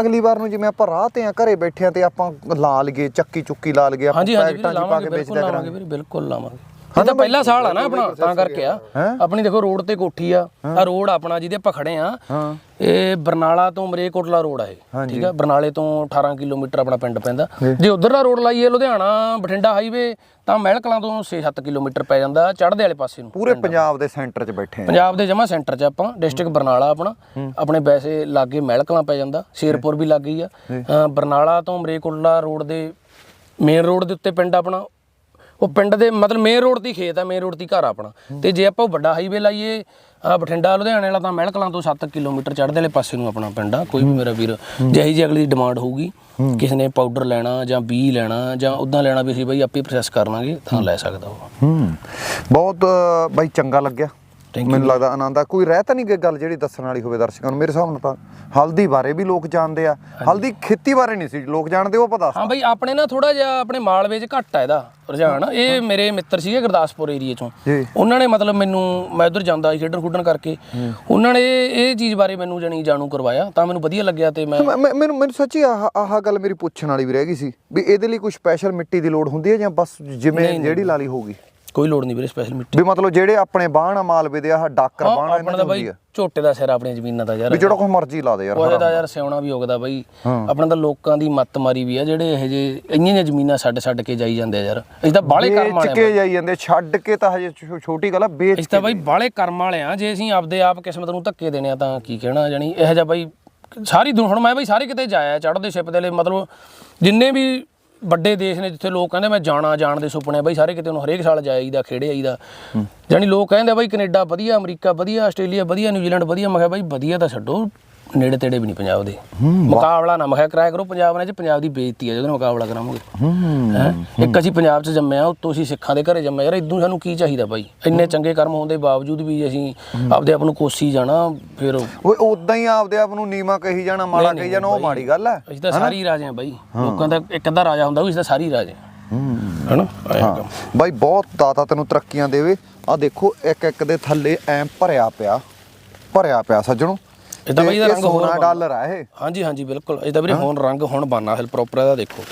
Speaker 1: ਅਗਲੀ ਵਾਰ ਨੂੰ ਜਿਵੇਂ ਆਪਾਂ ਰਾਹ ਤੇ ਆ ਘਰੇ ਬੈਠੇ ਆ ਤੇ ਆਪਾਂ ਲਾ ਲਈਏ ਚੱਕੀ ਚੁੱਕੀ ਲਾ ਲਈਏ ਆਪਾਂ ਪੈਕਟਾਂ 'ਚ ਪਾ ਕੇ
Speaker 2: ਲਾਵਾਂਗੇ
Speaker 1: ਕਰਾਂਗੇ।
Speaker 2: ਬਿਲਕੁਲ ਲਾਵਾਂਗੇ। ਹਾਂ ਤਾਂ ਪਹਿਲਾ ਸਾਲ ਆ ਨਾ ਆਪਣਾ ਤਾਂ ਕਰਕੇ ਆ। ਆਪਣੀ ਦੇਖੋ ਰੋਡ ਤੇ ਕੋਠੀ ਆ ਆ ਰੋਡ ਆਪਣਾ ਜਿਹਦੇ ਆਪਾਂ ਖੜੇ ਆ।
Speaker 1: ਹਾਂ।
Speaker 2: ਇਹ ਬਰਨਾਲਾ ਤੋਂ ਮਰੇਕੋਟਲਾ ਰੋਡ ਆ ਇਹ ਠੀਕ ਆ? ਬਰਨਾਲੇ ਤੋਂ 18 ਕਿਲੋਮੀਟਰ ਆਪਣਾ ਪਿੰਡ ਪੈਂਦਾ। ਜੇ। ਉਧਰਲਾ ਰੋਡ ਲਾਈਏ ਲੁਧਿਆਣਾ ਬਠਿੰਡਾ ਹਾਈਵੇ ਤਾਂ ਮਹਿਲ ਕਲਾਂ ਤੋਂ 6-7 ਕਿਲੋਮੀਟਰ ਪੈ ਜਾਂਦਾ ਚੜ੍ਹਦੇ ਵਾਲੇ ਪਾਸੇ ਨੂੰ
Speaker 1: ਪੂਰੇ ਪੰਜਾਬ ਦੇ ਸੈਂਟਰ 'ਚ ਬੈਠੇ ਆ।
Speaker 2: ਪੰਜਾਬ ਦੇ ਜਮਾ ਸੈਂਟਰ 'ਚ ਆਪਾਂ ਡਿਸਟ੍ਰਿਕਟ ਬਰਨਾਲਾ ਆਪਣਾ। ਆਪਣੇ ਵੈਸੇ ਲਾਗੇ ਮਹਿਲ ਕਲਾਂ ਪੈ ਜਾਂਦਾ ਸ਼ੇਰਪੁਰ ਵੀ ਲੱਗ ਗਈ ਆ। ਬਰਨਾਲਾ ਤੋਂ ਮਰੇਕੋਟਲਾ ਰੋਡ ਦੇ ਮੇਨ ਰੋਡ ਦੇ ਉੱਤੇ ਪਿੰਡ ਆਪਣਾ ਉਹ ਪਿੰਡ ਦੇ ਮਤਲਬ ਮੇਨ ਰੋਡ ਹੀ ਖੇਤ ਆ ਮੇਨ ਰੋਡ ਹੀ ਘਰ ਆ ਆਪਣਾ। ਤੇ ਜੇ ਆਪਾਂ ਉਹ ਵੱਡਾ ਹਾਈਵੇ ਲਾਈਏ ਅ, ਬਠਿੰਡਾ ਲੁਧਿਆਣੇ ਵਾਲਾ ਤਾਂ ਮਹਿਲ ਕਲਾਂ ਤੋਂ 7 ਕਿਲੋਮੀਟਰ ਚੜ੍ਹਦੇ ਵਾਲੇ ਪਾਸੇ ਨੂੰ ਆਪਣਾ ਪਿੰਡ ਆ ਕੋਈ ਵੀ ਮੇਰਾ ਵੀਰ ਜਿਹੀ ਜਿਹੀ ਅਗਲੀ ਦੀ ਡਿਮਾਂਡ ਹੋਊਗੀ ਕਿਸੇ ਨੇ ਪਾਊਡਰ ਲੈਣਾ ਜਾਂ ਬੀ ਲੈਣਾ ਜਾਂ ਉਦਾਂ ਲੈਣਾ ਵੀ ਅਸੀਂ ਬਈ ਆਪੇ ਪ੍ਰੋਸੈਸ ਕਰ ਲਾਂਗੇ ਤਾਂ ਲੈ ਸਕਦਾ ਉਹ।
Speaker 1: ਹੂੰ। ਬਹੁਤ ਅ, ਬਾਈ ਚੰਗਾ ਲੱਗਿਆ। ਮੈਨੂੰ ਲੱਗਦਾ ਆਨੰਦ ਆ। ਕੋਈ ਰਹਿ ਤਾਂ ਨਹੀਂ ਗੱਲ ਜਿਹੜੀ ਦੱਸਣ ਵਾਲੀ ਹੋਵੇ ਦਰਸ਼ਕਾਂ ਨੂੰ ਮੇਰੇ ਹਿਸਾਬ ਨਾਲ ਤਾਂ ਹਲਦੀ ਬਾਰੇ ਵੀ ਲੋਕ ਜਾਣਦੇ ਆ। ਹਲਦੀ ਖੇਤੀ ਬਾਰੇ ਨਹੀਂ ਸੀ ਲੋਕ ਜਾਣਦੇ ਉਹ ਪਤਾ
Speaker 2: ਹਾਂ ਬਈ ਆਪਣੇ ਨਾ ਥੋੜਾ ਜਿਹਾ ਆਪਣੇ ਮਾਲਵੇ 'ਚ ਘੱਟ ਆ ਇਹਦਾ ਰੁਝਾਨ। ਇਹ ਮੇਰੇ ਮਿੱਤਰ ਸੀਗੇ ਗੁਰਦਾਸਪੁਰ ਏਰੀਏ 'ਚੋਂ। ਉਹਨਾਂ ਨੇ ਮਤਲਬ ਮੈਨੂੰ ਮੈਂ ਉਧਰ ਜਾਂਦਾ ਸੀ ਖੇਡਣ ਖੁੱਡਣ ਕਰਕੇ। ਉਹਨਾਂ ਨੇ ਇਹ ਚੀਜ਼ ਬਾਰੇ ਮੈਨੂੰ ਜਾਣੀ ਜਾਣੂ ਕਰਵਾਇਆ ਤਾਂ ਮੈਨੂੰ ਵਧੀਆ ਲੱਗਿਆ ਤੇ ਮੈਂ-
Speaker 1: ਮੈਨੂੰ ਮੈਨੂੰ ਸੱਚੀ ਆਹ ਆਹ ਗੱਲ ਮੇਰੀ ਪੁੱਛਣ ਵਾਲੀ ਵੀ ਰਹਿ ਗਈ ਸੀ ਵੀ ਇਹਦੇ ਲਈ ਕੋਈ ਸਪੈਸ਼ਲ ਮਿੱਟੀ ਦੀ ਲੋੜ ਹੁੰਦੀ ਹੈ ਜਾਂ ਬਸ ਜਿਵੇਂ ਜਿਹੜੀ ਲਾਲੀ ਹੋਊਗੀ?
Speaker 2: ਕੋਈ ਲੋੜ ਨਹੀਂ ਵੀਰੇ ਸਪੈਸ਼ਲ ਮਿੱਟੀ
Speaker 1: ਵੀ ਮਤਲਬ ਜਿਹੜੇ ਆਪਣੇ ਆ ਮਾਲਵੇ ਦੇ ਆਹ ਡਾਕਰ ਆ
Speaker 2: ਆਪਣਾ
Speaker 1: ਇਹਨਾਂ ਦੀ ਹੁੰਦੀ ਆ।
Speaker 2: ਝੋਟੇ ਦਾ ਸਿਰ ਆਪਣੀਆਂ ਜ਼ਮੀਨਾਂ ਦਾ ਯਾਰ।
Speaker 1: ਵੀ ਜਿਹੜਾ ਕੋਈ ਮਰਜ਼ੀ ਲਾ ਦੇ ਯਾਰ
Speaker 2: ਉਹਦੇ ਦਾ ਯਾਰ ਸਿਉਣਾ ਵੀ ਉਗਦਾ ਬਾਈ। ਆਪਣਾ ਤਾਂ ਲੋਕਾਂ ਦੀ ਮੱਤ ਮਾਰੀ ਵੀ ਆ ਜਿਹੜੇ ਇਹ ਜੇ ਇੰਨੀਆਂ ਜ਼ਮੀਨਾਂ ਛੱਡ ਛੱਡ ਕੇ ਜਾਈ ਜਾਂਦੇ ਆ ਯਾਰ। ਅਸੀਂ ਤਾਂ ਬਾਹਲੇ ਕਰਮ ਵਾਲੇ
Speaker 1: ਵੇਚ ਕੇ ਜਾਈ ਜਾਂਦੇ ਛੱਡ ਕੇ ਤਾਂ ਹਜੇ ਛੋਟੀ ਗੱਲ ਆ ਵੇਚ
Speaker 2: ਅਸੀਂ ਤਾਂ ਬਾਈ ਬਾਹਲੇ ਕਰਮ ਵਾਲੇ ਆ ਜੇ ਅਸੀਂ ਆਪਦੇ ਆਪ ਕਿਸਮਤ ਨੂੰ ਧੱਕੇ ਦੇਣੇ ਆ ਤਾਂ ਕੀ ਕਹਿਣਾ ਜਾਨੀ ਇਹੋ ਜਿਹਾ ਬਾਈ ਸਾਰੀ ਹੁਣ ਮੈਂ ਬਾਈ ਸਾਰੇ ਕਿਤੇ ਜਾਇਆ ਚੜ੍ਹਦੇ ਛਿਪ ਦੇ ਲਈ ਮਤਲਬ ਜਿੰਨੇ ਵੀ ਵੱਡੇ ਦੇਸ਼ ਨੇ ਜਿੱਥੇ ਲੋਕ ਕਹਿੰਦੇ ਮੈਂ ਜਾਣਾ ਜਾਣ ਦੇ ਸੁਪਨੇ ਬਾਈ ਸਾਰੇ ਕਿਤੇ ਨੂੰ ਹਰੇਕ ਸਾਲ ਜਾਈਦਾ ਖੇੜੇ ਆਈਦਾ। ਜਾਨੀ ਲੋਕ ਕਹਿੰਦੇ ਬਾਈ ਕੈਨੇਡਾ ਵਧੀਆ ਅਮਰੀਕਾ ਵਧੀਆ ਆਸਟ੍ਰੇਲੀਆ ਵਧੀਆ ਨਿਊਜ਼ੀਲੈਂਡ ਵਧੀਆ ਮੈਂ ਕਿਹਾ ਬਾਈ ਵਧੀਆ ਤਾਂ ਛੱਡੋ। ਨੇੜੇ ਤੇੜੇ ਵੀ ਨਹੀਂ ਪੰਜਾਬ ਦੇ। ਮੁਕਾਬਲਾ ਨਾ ਮਖਿਆ ਕਰਾਇਆ ਕਰੋ ਪੰਜਾਬ ਨਾਲ ਚ ਪੰਜਾਬ ਦੀ ਬੇਇੱਜ਼ਤੀ ਹੈ ਜਦੋਂ ਮੁਕਾਬਲਾ ਕਰਾਂਗੇ? ਇੱਕ ਅਸੀਂ ਪੰਜਾਬ 'ਚ ਜੰਮੇ ਆ ਉੱਤੋਂ ਅਸੀਂ ਸਿੱਖਾਂ ਦੇ ਘਰੇ ਜੰਮੇ ਯਾਰ ਇਦੋਂ ਸਾਨੂੰ ਕੀ ਚਾਹੀਦਾ ਬਾਈ? ਇੰਨੇ ਚੰਗੇ ਕਰਮ ਹੋਣ ਦੇ ਬਾਵਜੂਦ ਵੀ ਅਸੀਂ ਆਪਦੇ ਆਪ ਨੂੰ ਕੋਸੀ ਜਾਣਾ ਫਿਰ
Speaker 1: ਓਏ ਉਦਾਂ ਹੀ ਆਪਦੇ ਆਪ ਨੂੰ ਨੀਵਾ ਕਹੀ ਜਾਣਾ ਮਾੜਾ ਕਹੀ ਜਾਣਾ ਉਹ ਮਾੜੀ ਗੱਲ ਹੈ
Speaker 2: ਅਸੀਂ ਤਾਂ ਸਾਰੀ ਰਾਜੇ ਆ ਬਾਈ। ਲੋਕਾਂ ਦਾ ਇੱਕ ਅੱਧਾ ਰਾਜਾ ਹੁੰਦਾ ਉਹ ਅਸੀਂ ਤਾਂ ਸਾਰੀ ਰਾਜੇ ਹਨਾ? ਐਂ
Speaker 1: ਹਾਂ।
Speaker 2: ਕੰਮ।
Speaker 1: ਬਾਈ ਬਹੁਤ ਦਾਤਾ ਤੈਨੂੰ ਤਰੱਕੀਆਂ ਦੇਵੇ। ਆ ਦੇਖੋ ਇੱਕ ਇੱਕ ਦੇ ਥੱਲੇ ਐ ਭਰਿਆ ਪਿਆ। ਭਰਿਆ ਪਿਆ ਸੱਜਣੋ।
Speaker 2: ਇਹ ਤਾਂ ਬਾਈ ਰੰਗ ਹੋਰ
Speaker 1: ਸੋਨਾ। ਡਾਲਰ ਆ ਇਹ।
Speaker 2: ਹਾਂਜੀ ਹਾਂਜੀ ਬਿਲਕੁਲ। ਇਹ ਤਾਂ ਵੀਰੇ ਹੁਣ ਰੰਗ ਹੁਣ ਬਣਨਾ ਹੈ ਪ੍ਰੋਪਰ ਇਹਦਾ ਦੇਖੋ।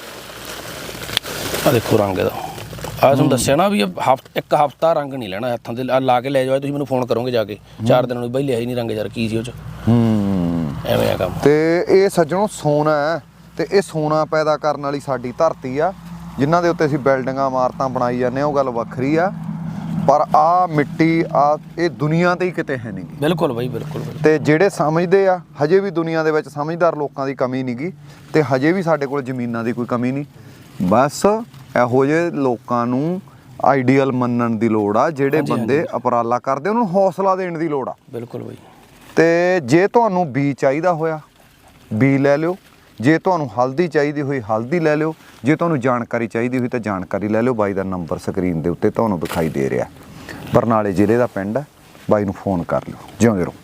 Speaker 2: ਆ ਦੇਖੋ ਰੰਗ ਇਹਦਾ। ਆ ਤੁਹਾਨੂੰ ਦੱਸਿਆ ਨਾ ਵੀ ਹਫਤਾ ਇੱਕ ਹਫਤਾ ਰੰਗ ਨਹੀਂ ਲੈਣਾ ਹੱਥਾਂ ਤੇ ਆਹ ਲਾ ਕੇ ਲੈ ਜਾਓ ਤੁਸੀਂ ਮੈਨੂੰ ਫੋਨ ਕਰੋਗੇ ਜਾ ਕੇ। ਚਾਰ ਦਿਨਾਂ ਨੂੰ ਬਈ ਲਿਆ ਹੀ ਨਹੀਂ ਰੰਗ ਯਾਰ ਕੀ ਸੀ ਉਹ ਚ?
Speaker 1: ਹੂੰ।
Speaker 2: ਐਵੇਂ ਆ ਕੰਮ।
Speaker 1: ਤੇ ਇਹ ਸੱਜਣੋ ਸੋਨਾ ਹੈ ਤੇ ਇਹ ਸੋਨਾ ਪੈਦਾ ਕਰਨ ਵਾਲੀ ਸਾਡੀ ਧਰਤੀ ਆ ਜਿਨ੍ਹਾਂ ਦੇ ਉੱਤੇ ਅਸੀਂ ਬਿਲਡਿੰਗਾਂ ਇਮਾਰਤਾਂ ਬਣਾਈ ਜਾਂਦੇ ਆ ਉਹ ਗੱਲ ਵੱਖਰੀ ਆ। ਪਰ ਆ ਮਿੱਟੀ ਆ ਇਹ ਦੁਨੀਆ ਤੇ ਹੀ ਕਿਤੇ ਹੈ ਨਹੀਂਗੀ
Speaker 2: ਬਿਲਕੁਲ ਬਾਈ ਬਿਲਕੁਲ ਬਿਲਕੁਲ।
Speaker 1: ਤੇ ਜਿਹੜੇ ਸਮਝਦੇ ਆ ਹਜੇ ਵੀ ਦੁਨੀਆ ਦੇ ਵਿੱਚ ਸਮਝਦਾਰ ਲੋਕਾਂ ਦੀ ਕਮੀ ਨਹੀਂਗੀ ਤੇ ਹਜੇ ਵੀ ਸਾਡੇ ਕੋਲ ਜ਼ਮੀਨਾਂ ਦੀ ਕੋਈ ਕਮੀ ਨਹੀਂ ਬਸ ਇਹੋ ਜਿਹੇ ਲੋਕਾਂ ਨੂੰ ਆਈਡੀਅਲ ਮੰਨਣ ਦੀ ਲੋੜ ਆ ਜਿਹੜੇ ਬੰਦੇ ਅਪਰਾਲਾ ਕਰਦੇ ਉਹਨਾਂ ਨੂੰ ਹੌਸਲਾ ਦੇਣ ਦੀ ਲੋੜ ਆ।
Speaker 2: ਬਿਲਕੁਲ ਬਾਈ।
Speaker 1: ਤੇ ਜੇ ਤੁਹਾਨੂੰ ਬੀ ਚਾਹੀਦਾ ਹੋਇਆ ਬੀ ਲੈ ਲਿਓ। ਜੇ ਤੁਹਾਨੂੰ ਹਲਦੀ ਚਾਹੀਦੀ ਹੋਈ, ਹਲਦੀ ਲੈ ਲਿਓ। ਜੇ ਤੁਹਾਨੂੰ ਜਾਣਕਾਰੀ ਚਾਹੀਦੀ ਹੋਈ ਤਾਂ ਜਾਣਕਾਰੀ ਲੈ ਲਿਓ। ਬਾਈ ਦਾ ਨੰਬਰ ਸਕਰੀਨ ਦੇ ਉੱਤੇ ਤੁਹਾਨੂੰ ਦਿਖਾਈ ਦੇ ਰਿਹਾ। ਬਰਨਾਲੇ ਜ਼ਿਲ੍ਹੇ ਦਾ ਪਿੰਡ ਹੈ। ਬਾਈ ਨੂੰ ਫੋਨ ਕਰ ਲਿਓ। ਜਿਉਂਦੇ ਰਹੋ।